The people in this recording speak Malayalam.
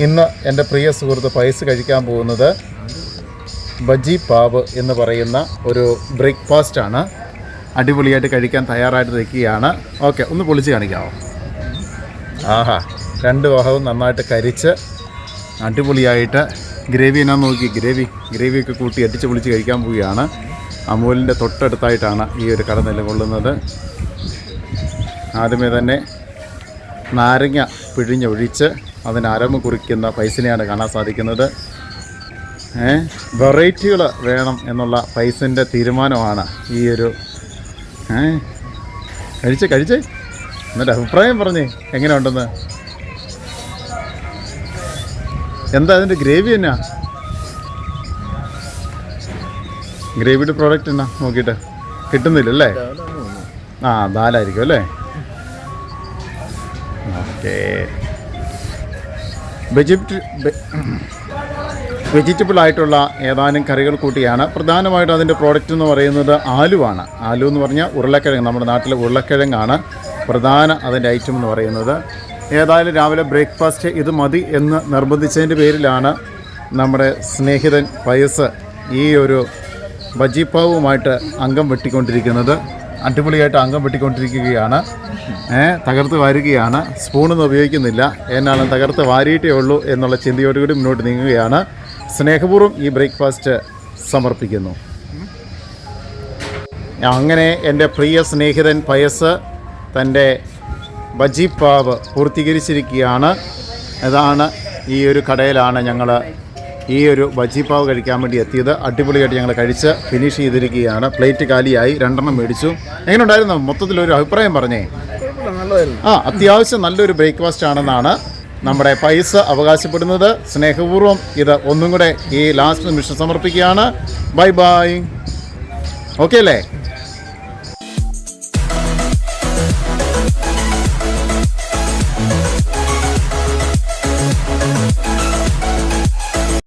ഇന്ന് എന്റെ പ്രിയ സുഹൃത്ത് പൈസ കഴിക്കാൻ പോകുന്നത് ബജി പാവ് എന്ന് പറയുന്ന ഒരു ബ്രേക്ക്ഫാസ്റ്റ് ആണ്. അടിപൊളിയായിട്ട് കഴിക്കാൻ തയ്യാറായിട്ട് നിൽക്കുകയാണ്. ഓക്കെ ഒന്ന് പൊളിച്ച് കാണിക്കാമോ ആഹാ രണ്ട് വഹവും നന്നായിട്ട് കരിച്ച് അടിപൊളിയായിട്ട് ഗ്രേവി എന്നാ നോക്കി ഗ്രേവി ഗ്രേവിയൊക്കെ കൂട്ടി അടിച്ച് പൊളിച്ച് കഴിക്കാൻ പോവുകയാണ്. അമൂലിന്റെ തൊട്ടടുത്തായിട്ടാണ് ഈ ഒരു കട നിലകൊള്ളുന്നത്. ആദ്യമേ തന്നെ നാരങ്ങ പിഴിഞ്ഞൊഴിച്ച് അതിന് അരമ കുറിക്കുന്ന പൈസനെയാണ് കാണാൻ സാധിക്കുന്നത്. വെറൈറ്റികൾ വേണം എന്നുള്ള പൈസന്റെ തീരുമാനമാണ് ഈ ഒരു കഴിച്ചേ കഴിച്ചേ. എന്നിട്ട് അഭിപ്രായം പറഞ്ഞേ എങ്ങനെ ഉണ്ടെന്ന് എന്താ അതിന്റെ ഗ്രേവി എന്നാ? ഗ്രേവിയുടെ പ്രോഡക്റ്റ് എന്നാ? നോക്കിയിട്ട്. കിട്ടുന്നില്ല അല്ലേ ആ ദാലായിരിക്കും അല്ലേ? ഓക്കെ. വെജിറ്റ വെജിറ്റബിൾ ആയിട്ടുള്ള ഏതാനും കറികൾ കൂട്ടിയാണ്. പ്രധാനമായിട്ടും അതിന്റെ പ്രോഡക്റ്റ് എന്ന് പറയുന്നത് ആലുവാണ്. ആലു എന്ന് പറഞ്ഞാൽ ഉരുളക്കിഴങ്ങ്. നമ്മുടെ നാട്ടിലെ ഉരുളക്കിഴങ്ങാണ് പ്രധാന അതിന്റെ ഐറ്റം എന്ന് പറയുന്നത്. ഏതായാലും രാവിലെ ബ്രേക്ക്ഫാസ്റ്റ് ഇത് മതി എന്ന് നിർബന്ധിച്ചതിന്റെ പേരിലാണ് നമ്മുടെ സ്നേഹിതൻ പയസ് ഈ ഒരു ബജിപ്പാവുമായിട്ട് അംഗം വെട്ടിക്കൊണ്ടിരിക്കുന്നത്. അടിപൊളിയായിട്ട് അംഗം വെട്ടിക്കൊണ്ടിരിക്കുകയാണ്. തകർത്ത് വാരുകയാണ്. സ്പൂണൊന്നും ഉപയോഗിക്കുന്നില്ല. എന്നാലും തകർത്ത് വാരിയിട്ടേ ഉള്ളൂ എന്നുള്ള ചിന്തയോടുകൂടി മുന്നോട്ട് നീങ്ങുകയാണ്. സ്നേഹപൂർവം ഈ ബ്രേക്ക്ഫാസ്റ്റ് സമർപ്പിക്കുന്നു. അങ്ങനെ എന്റെ പ്രിയ സ്നേഹിതൻ പയസ് തന്റെ ബജി ബജിപ്പാവ് പൂർത്തീകരിച്ചിരിക്കുകയാണ്. അതാണ് ഈ ഒരു കടയിലാണ് ഞങ്ങൾ ഈ ഒരു ബജിപ്പാവ് കഴിക്കാൻ വേണ്ടി എത്തിയത്. അടിപൊളിയായിട്ട് ഞങ്ങൾ കഴിച്ച് ഫിനിഷ് ചെയ്തിരിക്കുകയാണ്. പ്ലേറ്റ് കാലിയായി രണ്ടെണ്ണം മേടിച്ചു. എങ്ങനെ ഉണ്ടായിരുന്നു മൊത്തത്തിൽ ഒരു അഭിപ്രായം പറഞ്ഞേ. ആ അത്യാവശ്യം നല്ലൊരു ബ്രേക്ക്ഫാസ്റ്റ് ആണെന്നാണ് നമ്മുടെ പൈസ അവകാശപ്പെടുന്നത്. സ്നേഹപൂർവം ഇത് ഒന്നും കൂടെ ഈ ലാസ്റ്റ് നിമിഷം സമർപ്പിക്കുകയാണ്. ബൈ ബൈ ഓക്കെ അല്ലേ?